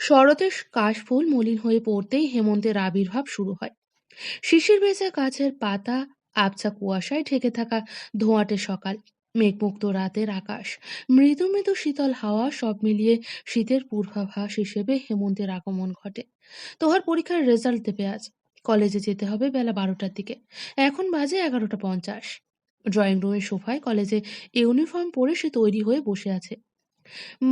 শরতের কাশফুল মলিন হয়ে পড়তেই হেমন্তের আবির্ভাব শুরু হয়। শিশির ভেজা গাছের পাতা আবছা কুয়াশায় ঢেকে থাকা ধোঁয়াটে সকাল, মেঘমুক্ত রাতের আকাশ, মৃদু মৃদু শীতল হাওয়া সব মিলিয়ে শীতের পূর্বাভাস হিসেবে হেমন্তের আগমন ঘটে। তোহার পরীক্ষার রেজাল্ট দেবে আজ। কলেজে যেতে হবে বেলা বারোটার দিকে। এখন বাজে এগারোটা পঞ্চাশ। ড্রয়িং রুমের সোফায় কলেজে ইউনিফর্ম পরে সে তৈরি হয়ে বসে আছে।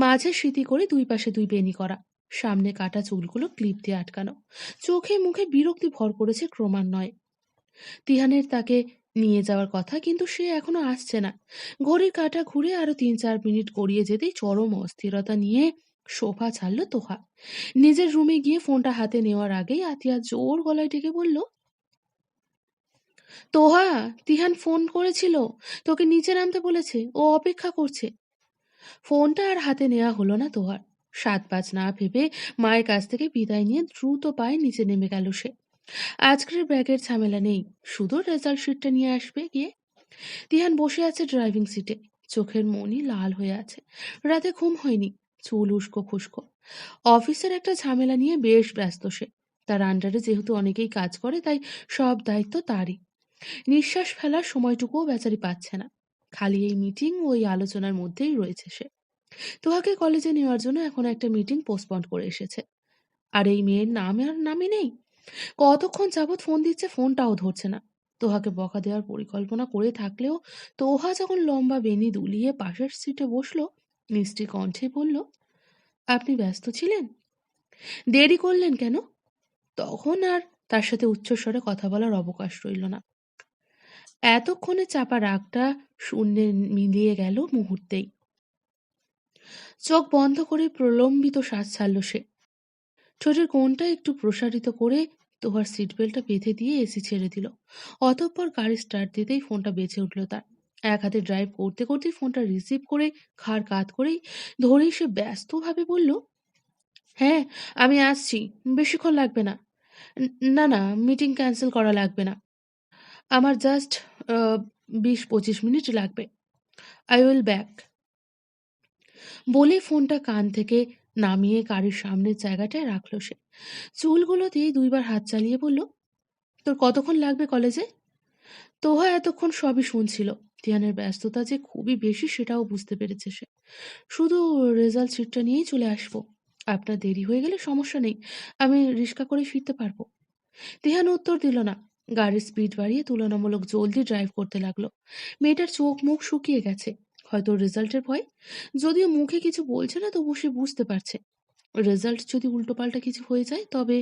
মাঝে স্মৃতি করে দুই পাশে দুই বেনি করা। সামনে কাটা চুলগুলো ক্লিপ দিয়ে আটকানো। চোখে মুখে বিরক্তি ভর করেছে ক্রমান্বয়ে। তিহানের তাকে নিয়ে যাওয়ার কথা কিন্তু সে এখনও আসছে না। ঘড়ির কাটা ঘুরে আরও তিন চার মিনিট গড়িয়ে যেতেই চরম অস্থিরতা নিয়ে সোফা ছাড়ল তোহা। নিজের রুমে গিয়ে ফোনটা হাতে নেওয়ার আগেই আতিয়া জোর গলায় ডেকে বলল, তোহা, তিহান ফোন করেছিল, তোকে নিচে নামতে বলেছে, ও অপেক্ষা করছে। ফোনটা আর হাতে নেওয়া হলো না তোহার। সাত পাঁচ না ভেবে মায়ের কাছ থেকে বিদায় নিয়ে দ্রুত পায়ে নিচে নেমে গেল সে। আজকের ব্যাগের ঝামেলা নেই, শুধু রেজাল্ট শিটটা নিয়ে আসবে গিয়ে। তিহান বসে আছে ড্রাইভিং সিটে চোখের মনি লাল হয়ে আছে। রাতে ঘুম হয়নি, চুল উস্কো খুস্কো। অফিসের একটা ঝামেলা নিয়ে বেশ ব্যস্ত সে। তার আন্ডারে যেহেতু অনেকেই কাজ করে, তাই সব দায়িত্ব তারই। নিঃশ্বাস ফেলার সময়টুকুও বেচারি পাচ্ছে না। খালি এই মিটিং ওই আলোচনার মধ্যেই রয়েছে সে। তোহাকে কলেজে নেওয়ার জন্য এখন একটা মিটিং পোস্টপন্ড করে এসেছে। আর এই মেয়ের নাম আর নামই নেই। কতক্ষণ যাবৎ ফোন দিচ্ছে ফোনটাও ধরছে না। তোহাকে বকা দেওয়ার পরিকল্পনা করে থাকলেও তোহা যখন লম্বা বেনি দুলিয়ে পাশের সিটে বসল, মিষ্টি কণ্ঠে বলল, আপনি ব্যস্ত ছিলেন? দেরি করলেন কেন? তখন আর তার সাথে উচ্চস্বরে কথা বলার অবকাশ রইল না। এতক্ষণে চাপা রাগটা শূন্যে মিলিয়ে গেল মুহূর্তেই। চোখ বন্ধ করে প্রলম্বিত শ্বাস ছাড়ল সে। ঠোঁটের কোণটা একটু প্রসারিত করে তোহার সিট বেল্টটা বেঁধে দিয়ে এসি ছেড়ে দিল। অতঃপর গাড়ি স্টার্ট দিতেই ফোনটা বেঁচে উঠল তার। এক হাতে ড্রাইভ করতে করতে ফোনটা রিসিভ করে খাড় কাত করেই ধরেই সে ব্যস্তভাবে বলল হ্যাঁ আমি আসছি, বেশিক্ষণ লাগবে না। না না মিটিং ক্যান্সেল করা লাগবে না। আমার জাস্ট বিশ পঁচিশ মিনিট লাগবে। আই উইল ব্যাক বলে ফোনটা কান থেকে নামিয়ে গাড়ির সামনের জায়গাটায় রাখল সে। চুলগুলো দিয়ে দুইবার হাত চালিয়ে বলল, তোর কতক্ষণ লাগবে কলেজে? তোহা এতক্ষণ সবই শুনছিল। তিয়ানের ব্যস্ততা যে খুবই বেশি সেটাও বুঝতে পেরেছে সে। শুধু রেজাল্ট শিটটা নিয়েই চলে আসব। আপনার দেরি হয়ে গেলে সমস্যা নেই। আমি রিক্সা করে ফিরতে পারব। তিহান উত্তর দিল না। গাড়ির স্পিড বাড়িয়ে তুলনামূলক জলদি ড্রাইভ করতে লাগল। মেয়েটার চোখ মুখ শুকিয়ে গেছে। হয়তো রেজাল্টের ভয়। যদিও মুখে কিছু বলছে না তবু সে বুঝতে পারছে। রেজাল্ট যদি উল্টোপাল্টা কিছু হয়ে যায়, তবে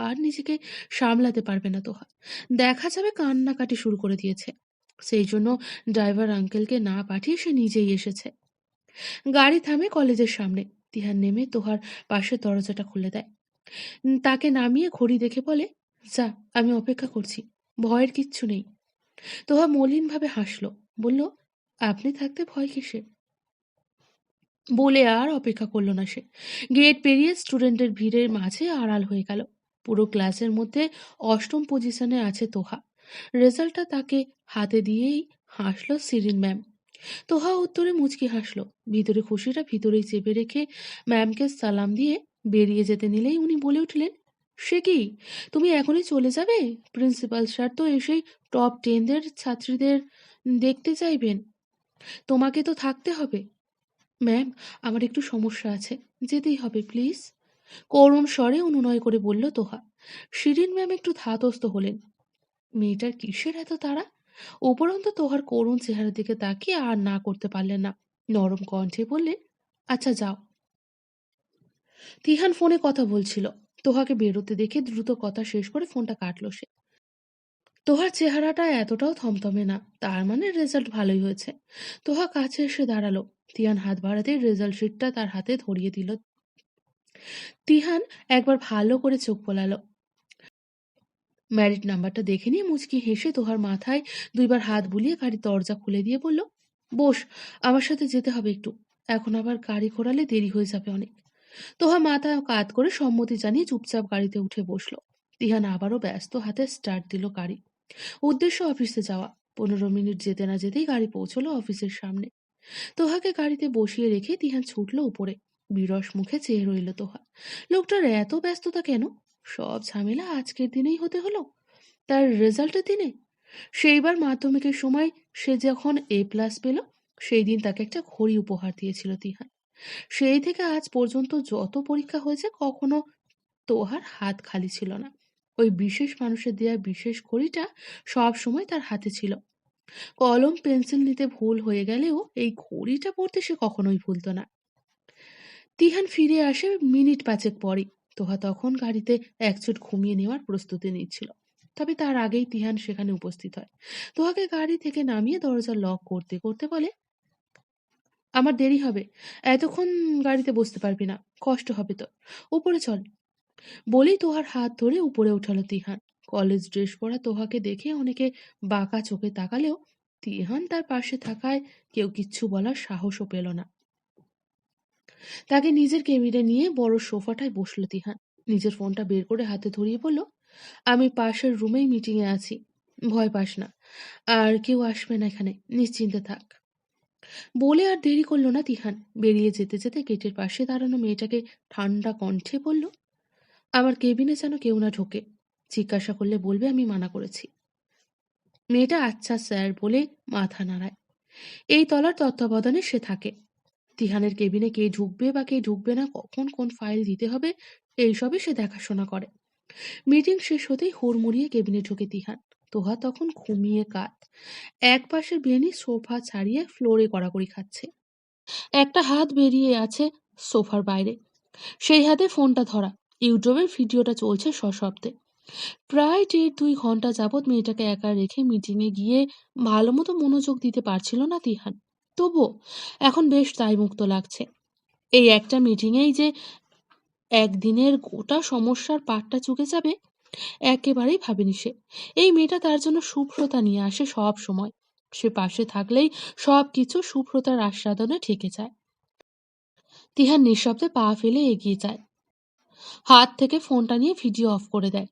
আর নিজেকে সামলাতে পারবে না তোহা। দেখা যাবে কান্নাকাটি শুরু করে দিয়েছে। সেই জন্য ড্রাইভার আঙ্কেলকে না পাঠিয়ে সে নিজেই এসেছে। গাড়ি থামে কলেজের সামনে। তিহান নেমে তোহার পাশের দরজাটা খুলে দেয়। তাকে নামিয়ে ঘড়ি দেখে বলে, যা, আমি অপেক্ষা করছি। ভয়ের কিচ্ছু নেই। তোহা মলিনভাবে হাসলো। বলল আপনি থাকতে ভয় কিসে বলে আর অপেক্ষা করল না সে। গেট পেরিয়ে স্টুডেন্টের ভিড়ের মাঝে আড়াল হয়ে গেল। পুরো ক্লাসের মধ্যে অষ্টম পজিশনে আছে তোহা। রেজাল্টটা তাকে হাতে দিয়েই হাসলো সিরিন ম্যাম। তোহা উত্তরে মুচকি হাসলো। ভিতরে খুশিটা ভিতরেই চেপে রেখে ম্যামকে সালাম দিয়ে বেরিয়ে যেতে নিলেই উনি বলে উঠলেন, সে কি? তুমি এখনই চলে যাবে? প্রিন্সিপাল স্যার তো এসেই টপ টেনদের ছাত্রীদের দেখতে চাইবেন। তোমাকে তো থাকতে হবে। ম্যাম, আমার একটু সমস্যা আছে। যেতেই হবে, প্লিজ। করুণ স্বরে অনুনয় করে বলল, তোহা, শিরিন ম্যাম একটু ধাতস্থ হলেন। মেয়েটার কিসের এত তারা উপরন্ত তোহার করুণ চেহারার দিকে তাকিয়ে আর না করতে পারলেন না। নরম কণ্ঠে বললেন আচ্ছা যাও। তিহান ফোনে কথা বলছিল। তোহাকে বেরোতে দেখে দ্রুত কথা শেষ করে ফোনটা কাটলো সে। তোহার চেহারাটা এতটাও থমথমে না, তার মানে রেজাল্ট ভালোই হয়েছে। তোহা কাছে এসে দাঁড়াল। তিহান হাত বাড়াতে রেজাল্ট শিটটা তার হাতে ধরিয়ে দিল। তিহান একবার ভালো করে চোখ বোলালো। ম্যারিট নাম্বারটা দেখে নিয়ে মুচকি হেসে তোহার মাথায় দুইবার হাত বুলিয়ে গাড়ির দরজা খুলে দিয়ে বলল, বস, আমার সাথে যেতে হবে একটু। এখন আবার গাড়ি ঘোরালে দেরি হয়ে যাবে অনেক। তোহা মাথা কাত করে সম্মতি জানিয়ে চুপচাপ গাড়িতে উঠে বসল। তিহান আবারও ব্যস্ত হাতে স্টার্ট দিল গাড়ি। উদ্দেশ্য অফিসে যাওয়া। পনেরো মিনিট যেতে না যেতেই গাড়ি পৌঁছলো অফিসের সামনে। তোহাকে গাড়িতে বসিয়ে রেখে তিহান ছুটলো উপরে। বিরস মুখে চেয়ে রইল তোহা। লোকটার এত ব্যস্ততা কেন? সব ঝামেলা আজকের দিনেই হতে হলো? তার রেজাল্টের দিনে? সেইবার মাধ্যমিকের সময় সে যখন এ প্লাস পেল সেই দিন তাকে একটা ঘড়ি উপহার দিয়েছিল তিহান। সেই থেকে আজ পর্যন্ত যত পরীক্ষা হয়েছে, কখনো তোহার হাত খালি ছিল না। ওই বিশেষ মানুষের দেয়া বিশেষ ঘড়িটা সব সময় তার হাতে ছিল। কলম, পেন্সিল নিতে ভুল হয়ে গেলেও এই ঘড়িটা পড়তে সে কখনোই ভুলতো না। তিহান ফিরে আসে মিনিট পাঁচেক পরে তোহা তখন গাড়িতে একচুট ঘুমিয়ে নেওয়ার প্রস্তুতি নিচ্ছিল। তবে তার আগেই তিহান সেখানে উপস্থিত হয়। তোহাকে গাড়ি থেকে নামিয়ে দরজা লক করতে করতে বলে, আমার দেরি হবে। এতক্ষণ গাড়িতে বসতে পারবি না। কষ্ট হবে তো। উপরে চল। বলেই তোহার হাত ধরে উপরে উঠালো তিহান। কলেজ ড্রেস পরা তোহাকে দেখে অনেকে বাঁকা চোখে তাকালেও তিহান তার পাশে থাকায় কেউ কিচ্ছু বলার সাহসও পেল না। তাকে নিজের কেবিনে নিয়ে বড় সোফাটায় বসল তিহান। নিজের ফোনটা বের করে হাতে ধরিয়ে বলল, আমি পাশের রুমেই মিটিংয়ে আছি, ভয় পাস না। আর কেউ আসবে না এখানে, নিশ্চিন্তে থাক। বলে আর দেরি করল না তিহান। বেরিয়ে যেতে যেতে গেটের পাশে দাঁড়ানো মেয়েটাকে ঠান্ডা কণ্ঠে বলল আমার কেবিনে যেন কেউ না ঢোকে। জিজ্ঞাসা করলে বলবে, আমি মানা করেছি। মেয়েটা আচ্ছা স্যার, বলে মাথা নাড়ায়। এই তলার তত্ত্বাবধানে সে থাকে। তিহানের কেবিনে কে ঢুকবে বা কে ঢুকবে না, কখন কোন ফাইল দিতে হবে, এইসবই সে দেখাশোনা করে। মিটিং শেষ হতেই হুড়মুড়িয়ে কেবিনে ঢুকে তিহান। তোহা তখন ঘুমিয়ে কাত। এক পাশের বেনি সোফা ছাড়িয়ে ফ্লোরে কড়াকড়ি খাচ্ছে। একটা হাত বেরিয়ে আছে সোফার বাইরে। সেই হাতে ফোনটা ধরা। ইউটিউবের ভিডিওটা চলছে সশব্দে। প্রায় দেড় দুই ঘণ্টা যাবৎ মেয়েটাকে একা রেখে মিটিংয়ে গিয়ে ভালো মতো মনোযোগ দিতে পারছিল না তিহান। তবুও এখন বেশ দায়মুক্ত লাগছে। এই একটা মিটিংয়েই যে একদিনের গোটা সমস্যার পাটটা চুকে যাবে, একেবারেই ভাবেনি সে। এই মেয়েটা তার জন্য শুভ্রতা নিয়ে আসে সব সময়। সে পাশে থাকলেই সব কিছু শুভ্রতার আস্বাদনে ঠেকে যায়। তিহার নিঃশব্দে পা ফেলে এগিয়ে যায়। হাত থেকে ফোনটা নিয়ে ভিডিও অফ করে দেয়।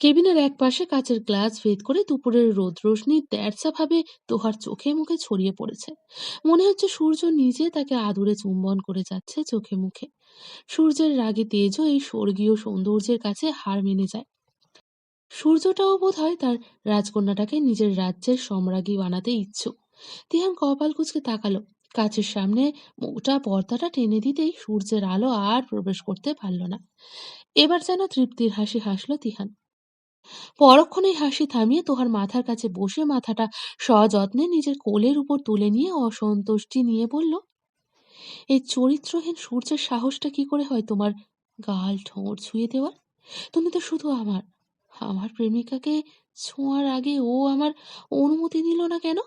কেবিনের এক পাশে কাচের গ্লাস ভেদ করে দুপুরের রোদ রোশনি তেরসা ভাবে তোহার চোখে মুখে ছড়িয়ে পড়েছে। মনে হচ্ছে সূর্য নিজে তাকে আদুরে চুম্বন করে যাচ্ছে চোখে মুখে। সূর্যের রাগে তেজও এই স্বর্গীয় সৌন্দর্যের কাছে হার মেনে যায়। সূর্যটাও বোধ হয় তার রাজকন্যাটাকে নিজের রাজ্যের সম্রাজ্ঞী বানাতে ইচ্ছুক। তিহান কপাল কুচকে তাকালো। কাছের সামনে মোটা পর্দাটা টেনে দিতেই সূর্যের আলো আর প্রবেশ করতে পারল না। এবার যেন তৃপ্তির হাসি হাসল তিহান। পরক্ষণেই হাসি থামিয়ে তোহার মাথার কাছে বসে মাথাটা সযত্নে নিজের কোলের উপর তুলে নিয়ে অসন্তুষ্টি নিয়ে বলল, এই চরিত্রহীন সূর্যের সাহসটা কি করে হয় তোমার গাল ঠোঁট ছুঁয়ে দেওয়ার? তুমি তো শুধু আমার। আমার প্রেমিকাকে ছোঁয়ার আগে ও আমার অনুমতি দিল না কেন?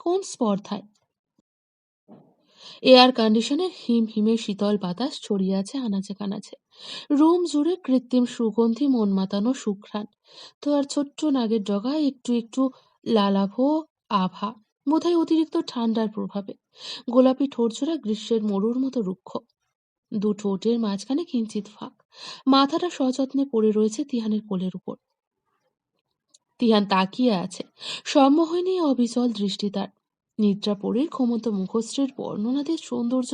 কোন স্পর্ধায়? এয়ার কন্ডিশনের হিম হিমে শীতল বাতাস ছড়িয়ে আছে আনাচে কানাচে। রুম জুড়ে কৃত্রিম সুগন্ধি, মন মাতানো সুঘ্রাণ। তো আর ছোট্ট নাগের ডগায় একটু একটু লালাভ আভা, বোধহয় অতিরিক্ত ঠান্ডার প্রভাবে। গোলাপি ঠোঁটজোড়া গ্রীষ্মের মরুর মতো রুক্ষ। দু ঠোঁটের মাঝখানে কিঞ্চিত ফাঁক। মাথাটা সযত্নে পড়ে রয়েছে তিহানের কোলের উপর। তিহান তাকিয়ে আছে। সম্মোহিনী অবিচল দৃষ্টি তার। নিদ্রাপরীর ক্ষমত মুখশ্রীর বর্ণনাদের সৌন্দর্য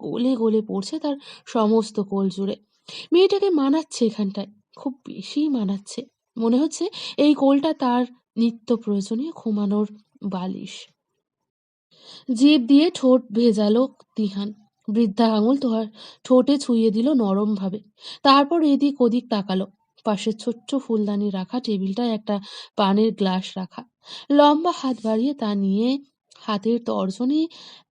গলে গলে পড়ছে তার সমস্ত কোল জুড়ে। মেয়েটাকে মানাচ্ছে এখানটায়, খুব বেশি মানাচ্ছে। মনে হচ্ছে এই কোলটা তার নিত্য প্রয়োজনীয় ঘুমানোর বালিশ। জিভ দিয়ে ঠোঁট ভেজালো তিহান। বৃদ্ধা আঙুল তোহার ঠোঁটে ছুঁয়ে দিল নরম ভাবে তারপর এদিক ওদিক তাকালো। পাশে ছোট্ট ফুলদানি রাখা টেবিলটায় একটা পানের গ্লাস রাখা। লম্বা হাত বাড়িয়ে তা নিয়ে হাতের তর্জনে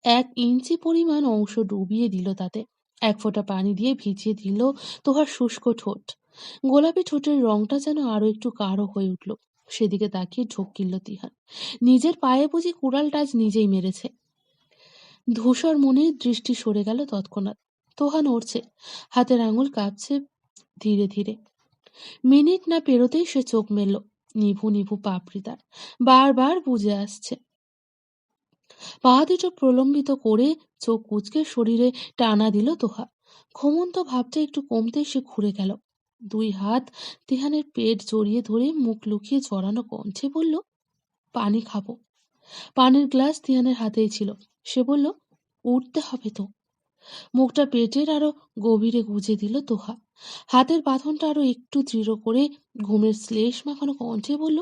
এক ইঞ্চি পরিমাণ অংশ ডুবিয়ে দিল তাতে। এক ফোঁটা পানি দিয়ে ভিজিয়ে দিল তোহার শুষ্ক ঠোঁট। গোলাপি ঠোঁটের রংটা যেন আরও একটু গাঢ় হয়ে উঠল। সেদিকে তাকিয়ে ঢোক কিনল তিহার। নিজের পায়ে বুঝি কুড়াল টাচ নিজেই মেরেছে। ধূসর মনের দৃষ্টি সরে গেল তৎক্ষণাৎ। তোহা নড়ছে। হাতের আঙুল কাঁপছে ধীরে ধীরে। মিনিট না পেরোতেই সে চোখ মেলল। নিভু নিভু পাপড়ি তার। বারবার বুঝে আসছে। পা দুটো প্রলম্বিত করে চোখ কুচকে শরীরে টানা দিল তোহা। ঘুমন্ত ভাবটা একটু কমতেই সে ঘুরে গেল। দুই হাত তিহানের পেট জড়িয়ে ধরে মুখ লুকিয়ে জড়ানো কণ্ঠে বলল, পানি খাব। পানির গ্লাস তিহানের হাতেই ছিল। সে বলল, উঠতে হবে তো। মুখটা পেটের আরও গভীরে গুজে দিল তোহা। হাতের বাঁধনটা আরও একটু দৃঢ় করে ঘুমের শ্লেষ মাখানো কণ্ঠে বলল,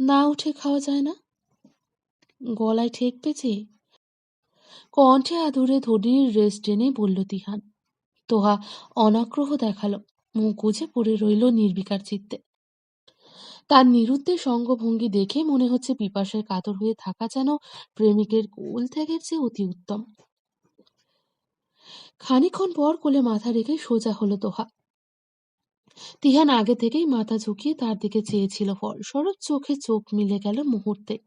না উঠে খাওয়া যায় না। গলায় ঠেক পেয়েছে? কণ্ঠে আধুরে ধনির রেস টেনে বলল তিহান। তোহা অনাগ্রহ দেখাল, মুখ গুজে পড়ে রইল নির্বিকার চিত্তে। তার নিরুদ্দেশ অঙ্গভঙ্গি দেখে মনে হচ্ছে পিপাসায় কাতর হয়ে থাকা যেন প্রেমিকের কোল ত্যাগের চেয়ে অতি উত্তম। খানিক্ষণ পর কোলে মাথা রেখে সোজা হলো তোহা। তিহান আগে থেকেই মাথা ঝুঁকিয়ে তার দিকে চেয়েছিল ফলস্বরূপ চোখে চোখ মিলে গেল মুহূর্তে।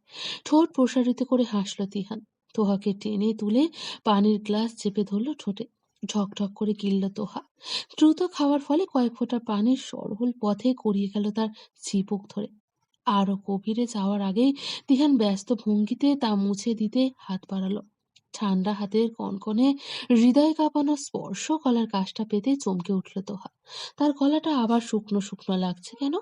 ঠোঁট প্রসারিত করে হাসল তিহান। তোহাকে টেনে তুলে পানির গ্লাস চেপে ধরল ঠোঁটে। ঢকঢক করে গিলল তোহা। দ্রুত খাওয়ার ফলে কয়েক ফোঁটা পানির সরল পথে গড়িয়ে গেল তার চিপুক ধরে। আরও গভীরে যাওয়ার আগেই তিহান ব্যস্ত ভঙ্গিতে তা মুছে দিতে হাত বাড়ালো। ঠান্ডা হাতের কনকনে হৃদয় কাঁপানো স্পর্শ গলার কাজটা পেতে চমকে উঠল তোহা তার গলাটা আবার শুকনো শুকনো লাগছে কেন?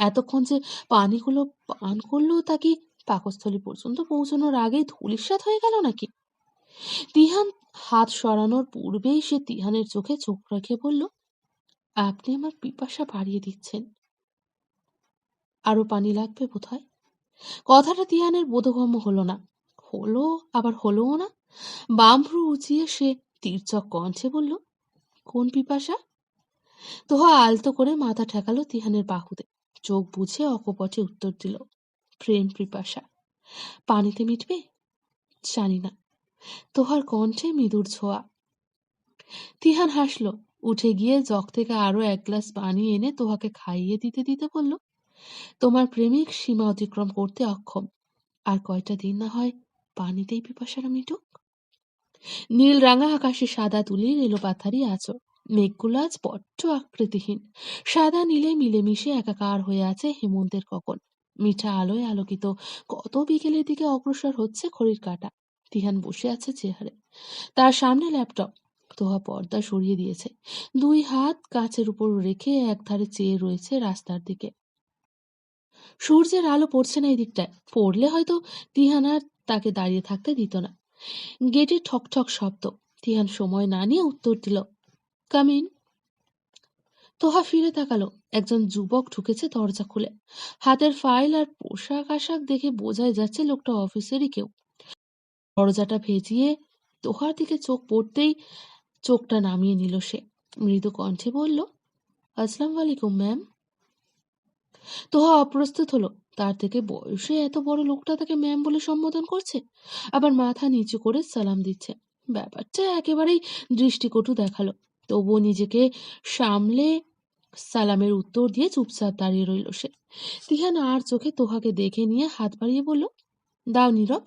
এতক্ষণ যে পানিগুলো পান করলেও তা কি পাকস্থলী পর্যন্ত পৌঁছানোর আগেই ধূলিসাৎ হয়ে গেল নাকি? তিহান হাত সরানোর পূর্বেই সে তিহানের চোখে চোখ রেখে বলল, আপনি আমার পিপাসা বাড়িয়ে দিচ্ছেন। আরও পানি লাগবে বোধহয়? কথাটা তিহানের বোধগম্য হলো না। হলো, আবার হলোও না। বাম ভ্রু উঁচিয়ে সে তীর্যক কণ্ঠে বলল, কোন পিপাসা? তোহা আলতো করে মাথা ঠেকালো তিহানের বাহুতে। চোখ বুঝে অকপটে উত্তর দিল, প্রেম পিপাসা। পানিতে মিটবে? জানি না। তোহার কণ্ঠে মৃদুর ছোঁয়া। তিহান হাসল, উঠে গিয়ে জগ থেকে আরও এক গ্লাস পানি এনে তোহাকে খাইয়ে দিতে দিতে বলল, তোমার প্রেমিক সীমা অতিক্রম করতে অক্ষম। আর কয়টা দিন না হয় পানিতেই পিপাসারা মিটুক? নীল রাঙা আকাশে সাদা তুলির এলো পাথারি আচর মেঘগুলো আজ বড্ড আকৃতিহীন। সাদা নীলে মিলেমিশে একাকার হয়ে আছে হেমন্তের কখন। মিঠা আলোয় আলোকিত কত বিকেলের দিকে অগ্রসর হচ্ছে খড়ির কাঁটা। তিহান বসে আছে চেহারে। তার সামনে ল্যাপটপ। তোহা পর্দা সরিয়ে দিয়েছে। দুই হাত কাঁচের উপর রেখে একধারে চেয়ে রয়েছে রাস্তার দিকে। সূর্যের আলো পড়ছে না এই দিকটায় পড়লে হয়তো তিহান আর তাকে দাঁড়িয়ে থাকতে দিত না। গেটে ঠক ঠক শব্দ। তিহান সময় না নিয়ে উত্তর দিল কামিন তোহা ফিরে তাকালো। একজন যুবক ঢুকেছে দরজা খুলে। হাতের ফাইল আর পোশাক আশাক দেখে বোঝাই যাচ্ছে লোকটা অফিসেরই কেউ। দরজাটা ভেজিয়ে তোহার দিকে চোখ পড়তেই চোখটা নামিয়ে নিল সে। মৃদু কণ্ঠে বলল, আসসালাম আলাইকুম, ম্যাম। তোহা অপ্রস্তুত হলো। তার থেকে বয়সে এত বড় লোকটা তাকে ম্যাম বলে সম্বোধন করছে? আবার মাথা নিচু করে সালাম দিচ্ছে। ব্যাপারটা একেবারেই দৃষ্টিকটু দেখাল। তবুও নিজেকে সামলে সালামের উত্তর দিয়ে চুপচাপ দাঁড়িয়ে রইল সে। তিহান আর চোখে তোহাকে দেখে নিয়ে হাত বাড়িয়ে বলল, দাও নীরব,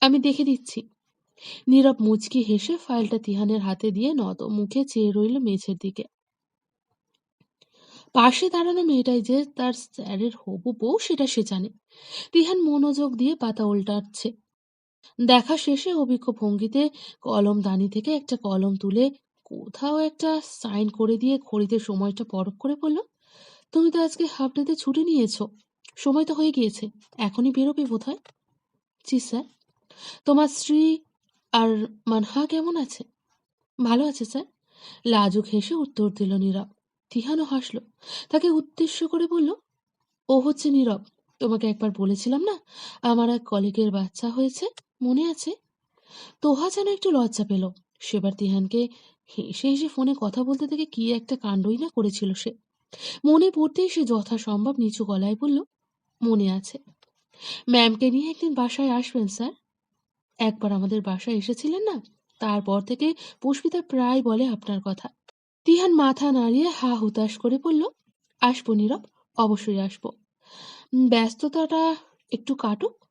আমি দেখে দিচ্ছি। নীরব মুচকি হেসে ফাইলটা তিহানের হাতে দিয়ে নত মুখে চেয়ে রইল মেঝের দিকে। পাশে দাঁড়ানো মেয়েটাই যে তার স্যারের হবু বউ, সেটা সে জানে। তিহান মনোযোগ দিয়ে পাতা উল্টাচ্ছে। দেখা শেষে অভিজ্ঞ ভঙ্গিতে কলম দানি থেকে একটা কলম তুলে কোথাও একটা সাইন করে দিয়ে ঘড়িতে সময়টা পরখ করে বলল, তুমি তো আজকে হাফ ডেতে ছুটি নিয়েছো। সময় তো হয়ে গিয়েছে। এখনই বেরোবে বোধ হয় জি, স্যার। তোমার স্ত্রী আর মানহা কেমন আছে? ভালো আছে, স্যার। লাজুক হেসে উত্তর দিল নীরব। তিহানও হাসল। তাকে উদ্দেশ্য করে বলল, ও হচ্ছে নীরব। তোমাকে একবার বলেছিলাম না, আমার এক কলিগের বাচ্চা হয়েছে, মনে আছে? তোহা যেন একটু লজ্জা পেল। সেবার তিহানকে হেসে হেসে ফোনে কথা বলতে থেকে কি একটা কাণ্ডই না করেছিল সে। মনে পড়তেই সে যথাসম্ভব নিচু গলায় বলল, মনে আছে। ম্যামকে নিয়ে একদিন বাসায় আসবেন, স্যার। একবার আমাদের বাসায় এসেছিলেন না? তারপর থেকে পুষ্পিতা প্রায় বলে আপনার কথা। তিহান মাথা নাড়িয়ে হা হুতাশ করে বলল, আসব নীরব, অবশ্যই আসব। ব্যস্ততাটা একটু কাটুক।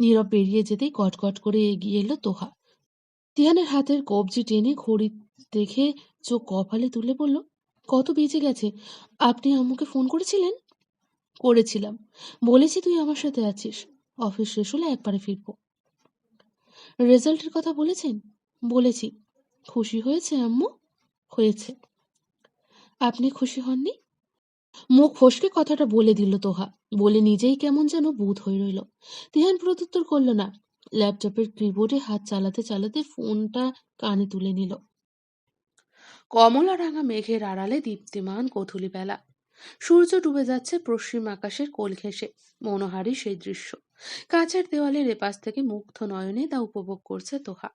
নীরব বেরিয়ে যেতেই কটকট করে এগিয়ে এলো তোহা। তিহানের হাতের কবজি টেনে ঘড়ি দেখে চোখ কপালে তুলে বলল, কত বেজে গেছে, আপনি আম্মুকে ফোন করেছিলেন? করেছিলাম। বলেছি তুই আমার সাথে আছিস, অফিস শেষ হলে একবারে ফিরবো। রেজাল্টের কথা বলেছেন? বলেছি। খুশি হয়েছে, আম্মু? হয়েছে। আপনি খুশি হননি? মুখ ফসকে কথাটা বলে দিল তোহা। বলে নিজেই কেমন যেন বুধ হয়ে রইল। তিহান প্রত্যুত্তর করল না। ল্যাপটপের কিবোর্ডে হাত চালাতে চালাতে ফোনটা কানে তুলে নিল। কমলা রাঙা মেঘের আড়ালে দীপ্তিমান গোধূলি বেলা। সূর্য ডুবে যাচ্ছে পশ্চিম আকাশের কোল ঘেঁষে। মনোহারী সেই দৃশ্য। কাছের দেওয়ালের এপাশ থেকে মুগ্ধ নয়নে তা উপভোগ করছে তোহা।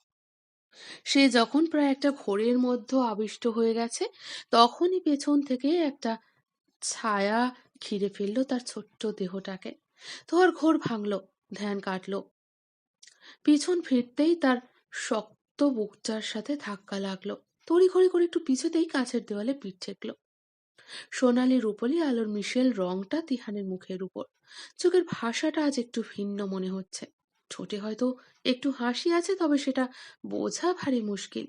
সে যখন প্রায় একটা ঘোরের মধ্যে আবিষ্ট হয়ে গেছে, তখনই পেছন থেকে একটা ছায়া ঘিরে ফেলল তার ছোট্ট দেহটাকে। তোহার ঘোর ভাঙল, ধ্যান কাটল। পিছন ফিরতেই তার শক্ত বুকটার সাথে ধাক্কা লাগল। তড়িঘড়ি করে একটু পিছুতেই কাছের দেওয়ালে পিঠ ঠেকল। সোনালি রূপলি আলোর মিশেল রংটা তিহানের মুখের উপর। চোখের ভাষাটা আজ একটু ভিন্ন মনে হচ্ছে। ঠোঁটে হয়তো একটু হাসি আছে, তবে সেটা বোঝা ভারী মুশকিল।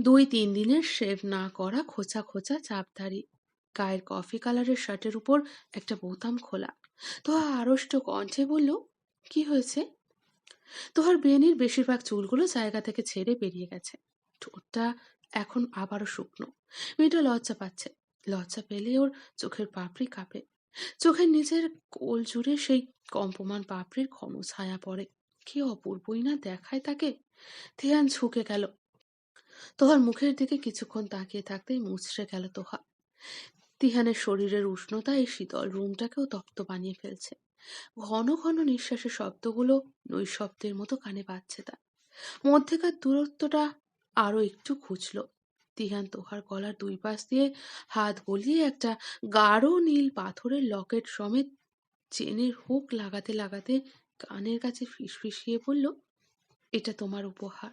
দুই, তিন দিনের শেভ না করা খোঁচা খোঁচা চাপধারী। গায়ের কফি কালারের শার্টের উপর একটা বোতাম খোলা। তোহা আড়ষ্ট কণ্ঠে বলল, কি হয়েছে? তোহার বেনির বেশিরভাগ চুলগুলো জায়গা থেকে ছেড়ে বেরিয়ে গেছে। ঠোঁটটা এখন আবারও শুকনো। মেয়েটা লজ্জা পাচ্ছে। লজ্জা পেলে ওর চোখের পাপড়ি কাঁপে। চোখের নিচের কোল জুড়ে সেই কম্পমান পাপড়ির ঘন ছায়া পড়ে। কি অপূর্বই না দেখায় তাকে। ধ্যান ঝুঁকে গেল। তোহার মুখের দিকে কিছুক্ষণ তাকিয়ে থাকতেই মুচড়ে গেল তোহা। তিহানের শরীরের উষ্ণতা এই শীতল রুমটাকেও তপ্ত বানিয়ে ফেলছে। ঘন ঘন নিঃশ্বাসের শব্দগুলো নৈশব্দের মতো কানে পাচ্ছে তার। মধ্যেকার দূরত্বটা আরও একটু খুঁজল। তিহান তোহার গলার দুই পাশ দিয়ে হাত গলিয়ে একটা গাঢ় নীল পাথরের লকেট সমেত চেনের হুক লাগাতে লাগাতে কানের কাছে ফিসফিসিয়ে বলল, এটা তোমার উপহার।